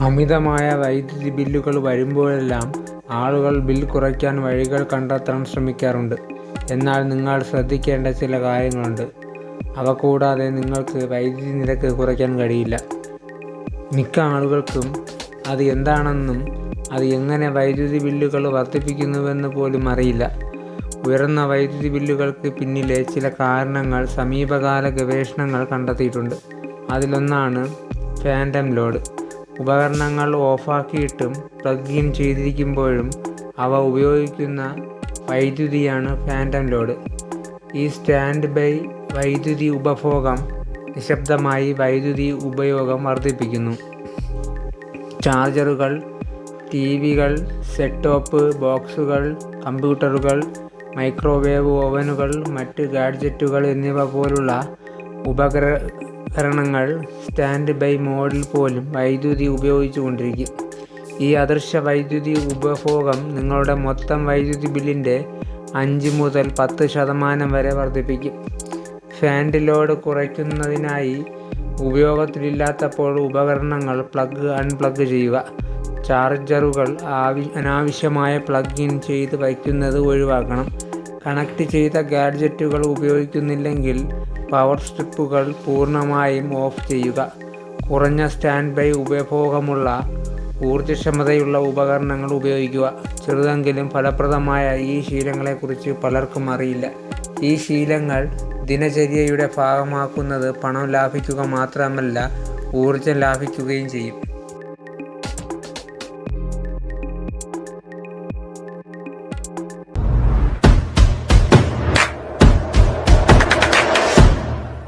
അമിതമായ വൈദ്യുതി ബില്ലുകൾ വരുമ്പോഴെല്ലാം ആളുകൾ ബിൽ കുറയ്ക്കാൻ വഴികൾ കണ്ടെത്താൻ ശ്രമിക്കാറുണ്ട്. എന്നാൽ നിങ്ങൾ ശ്രദ്ധിക്കേണ്ട ചില കാര്യങ്ങളുണ്ട്. അവ കൂടാതെ നിങ്ങൾക്ക് വൈദ്യുതി നിരക്ക് കുറയ്ക്കാൻ കഴിയില്ല. മിക്ക ആളുകൾക്കും അത് എന്താണെന്നും അത് എങ്ങനെ വൈദ്യുതി ബില്ലുകൾ വർദ്ധിപ്പിക്കുന്നുവെന്ന് പോലും അറിയില്ല. ഉയർന്ന വൈദ്യുതി ബില്ലുകൾക്ക് പിന്നിലെ ചില കാരണങ്ങൾ സമീപകാല ഗവേഷണങ്ങൾ കണ്ടെത്തിയിട്ടുണ്ട്. അതിലൊന്നാണ് ഫാൻഡം ലോഡ്. ഉപകരണങ്ങൾ ഓഫാക്കിയിട്ടും പ്ലഗ് ഇൻ ചെയ്തിരിക്കുമ്പോഴും അവ ഉപയോഗിക്കുന്ന വൈദ്യുതിയാണ് ഫാന്റം ലോഡ്. ഈ സ്റ്റാൻഡ് ബൈ വൈദ്യുതി ഉപഭോഗം നിശബ്ദമായി വൈദ്യുതി ഉപയോഗം വർദ്ധിപ്പിക്കുന്നു. ചാർജറുകൾ, ടി വികൾ സെറ്റോപ്പ് ബോക്സുകൾ, കമ്പ്യൂട്ടറുകൾ, മൈക്രോവേവ് ഓവനുകൾ, മറ്റ് ഗാഡ്ജറ്റുകൾ എന്നിവ പോലുള്ള ഉപകരണങ്ങൾ സ്റ്റാൻഡ് ബൈ മോഡിൽ പോലും വൈദ്യുതി ഉപയോഗിച്ചുകൊണ്ടിരിക്കും. ഈ അദൃശ്യ വൈദ്യുതി ഉപഭോഗം നിങ്ങളുടെ മൊത്തം വൈദ്യുതി ബില്ലിന്റെ അഞ്ച് മുതൽ പത്ത് ശതമാനം വരെ വർദ്ധിപ്പിക്കും. ഫാൻഡ് ലോഡ് കുറയ്ക്കുന്നതിനായി ഉപയോഗത്തിലില്ലാത്തപ്പോൾ ഉപകരണങ്ങൾ പ്ലഗ് അൺപ്ലഗ് ചെയ്യുക. ചാർജറുകൾ ആവി അനാവശ്യമായ പ്ലഗ് ഇൻ ചെയ്ത് വയ്ക്കുന്നത് ഒഴിവാക്കണം. കണക്ട് ചെയ്ത ഗാഡ്ജറ്റുകൾ ഉപയോഗിക്കുന്നില്ലെങ്കിൽ പവർ സ്ട്രിപ്പുകൾ പൂർണമായും ഓഫ് ചെയ്യുക. കുറഞ്ഞ സ്റ്റാൻഡ് ബൈ ഉപഭോഗമുള്ള ഊർജക്ഷമതയുള്ള ഉപകരണങ്ങൾ ഉപയോഗിക്കുക. ചെറുതെങ്കിലും ഫലപ്രദമായ ഈ ശീലങ്ങളെക്കുറിച്ച് പലർക്കും അറിയില്ല. ഈ ശീലങ്ങൾ ദിനചര്യയുടെ ഭാഗമാക്കുന്നത് പണം ലാഭിക്കുക മാത്രമല്ല ഊർജം ലാഭിക്കുകയും ചെയ്യും.